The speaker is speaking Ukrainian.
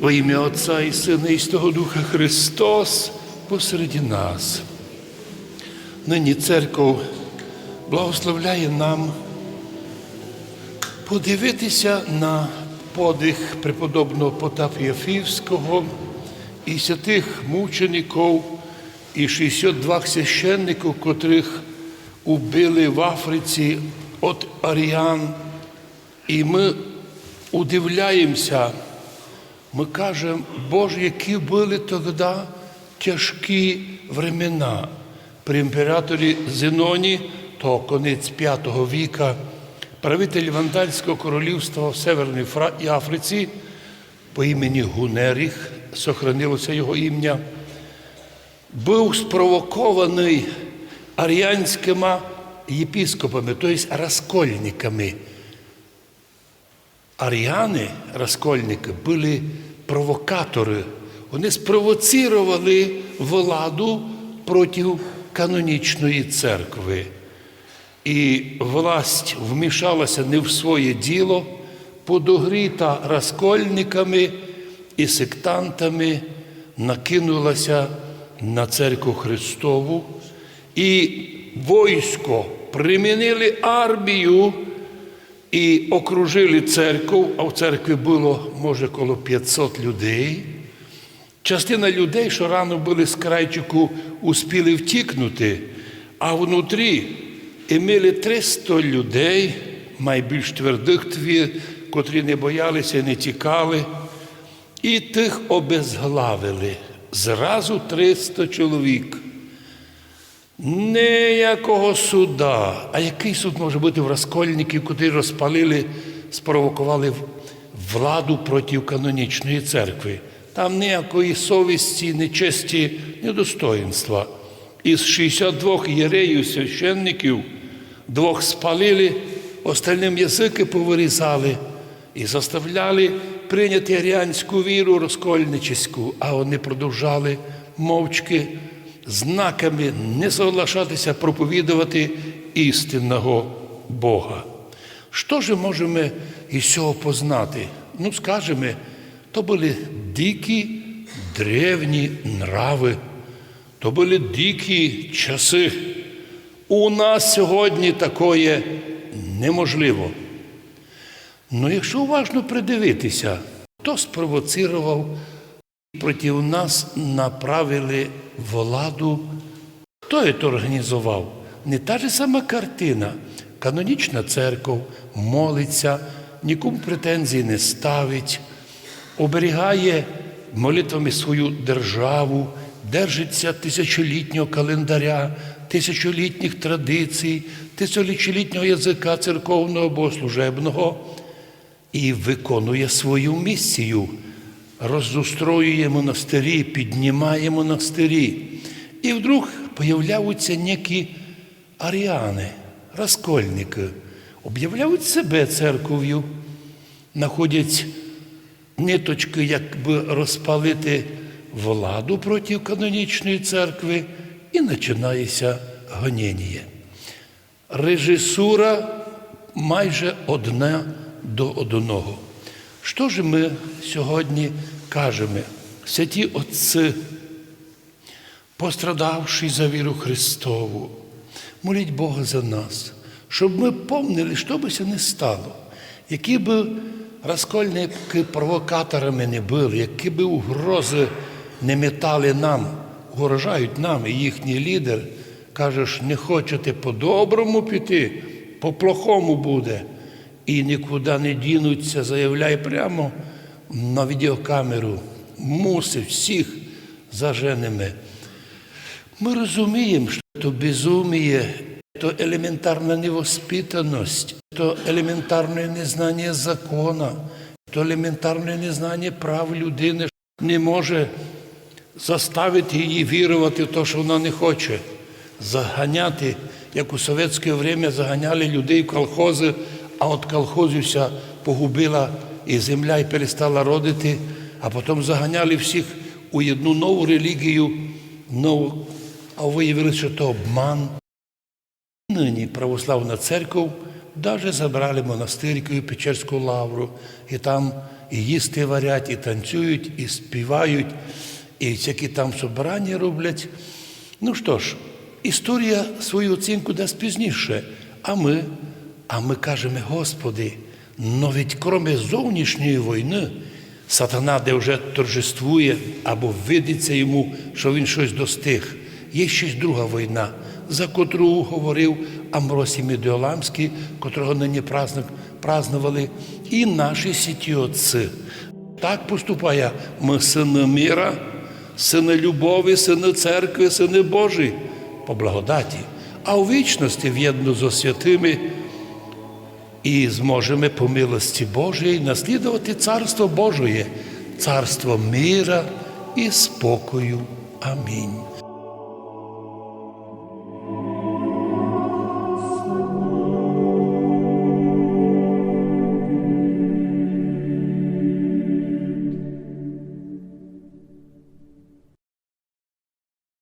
Во ім'я Отця і Сина і Святого Духа Христос посереді нас. Нині церков благословляє нам подивитися на подих преподобного Потапа Яфівського і святих мучеників, і 62 священників, котрих убили в Африці від аріян. І ми удивляємося, ми кажемо, Боже, які були тоді тяжкі времена. При імператорі Зеноні, то конець V віка, правитель Вандальського королівства в Северній Африці по імені Гунеріх, сохранилося його ім'я, був спровокований аріанськими єпіскопами, тобто розкольниками. Аріани, розкольники, були провокатори. Вони спровоцірували владу проти канонічної церкви. І власть вмішалася не в своє діло, подогріта розкольниками і сектантами накинулася на церкву Христову, і войсько примінили армію і окружили церкву, а в церкві було, може, коло 500 людей. Частина людей, що рано були з крайчику, успіли втікнути, а внутрі імели 300 людей, найбільш твердих твір, котрі не боялися не тікали, і тих обезглавили. Зразу 300 чоловік. Ніякого суда. А який суд може бути в розкольників, котрі розпалили, спровокували владу проти канонічної церкви? Там ніякої совісті, ні честі, ні достоїнства. Із 62 єреїв священників двох спалили, остальним язики повирізали і заставляли прийняти аріанську віру розкольническу, а вони продовжали мовчки знаками не соглашатися проповідувати істинного Бога. Що ж можемо із цього познати? Ну, скажемо, то були дикі древні нрави, то були дикі часи. У нас сьогодні такое неможливо. Ну, якщо уважно придивитися, хто спровоцирував проти нас направили владу. Хто це організував? Не та ж сама картина. Канонічна церква молиться, нікому претензій не ставить, оберігає молитвами свою державу, держиться тисячолітнього календаря, тисячолітніх традицій, тисячолітнього язика церковного богослужебного і виконує свою місію розустроює монастирі, піднімає монастирі. І вдруг появляються некі аріани, розкольники, об'являють себе церков'ю, знаходять ниточки, якби розпалити владу проти канонічної церкви, і починається гоніння. Режисура майже одна до одного. Що ж ми сьогодні кажемо? Святі Отці, пострадавши за віру Христову, моліть Бога за нас, щоб ми помнили, що би це не стало, які би розкольники провокаторами не були, які би угрози не метали нам, угрожають нам, і їхній лідер каже, не хочете по-доброму піти, по-плохому буде і нікуди не дінуться, заявляє прямо на відеокамеру. Мусить всіх заженемо. Ми розуміємо, що це безуміє, це елементарна невоспитаність, це елементарне незнання закону, це елементарне незнання прав людини не може заставити її вірувати в те, що вона не хоче. Заганяти, як у совєтське время заганяли людей в колхози, а от колхозів вся погубила і земля і перестала родити, а потім заганяли всіх у одну нову релігію, нову, а виявилося, що то обман. Нині православна церква навіть забрали монастирку Печерську лавру, і там і їсти варять, і танцюють, і співають, і всякі там собрання роблять. Ну що ж, історія свою оцінку дасть пізніше. А ми, а ми кажемо, Господи, но від кроме зовнішньої війни, сатана, де вже торжествує або видиться йому, що він щось достиг. Є й друга війна, за котру говорив Амросій Медіоламський, котрого нині праздник, празднували, і наші святі отці. Так поступає ми сини міра, сини любові, сини церкви, сини Божі по благодаті, а у вічності в'єдно зо святими і зможемо по милості Божої наслідувати Царство Божоє, царство мира і спокою. Амінь.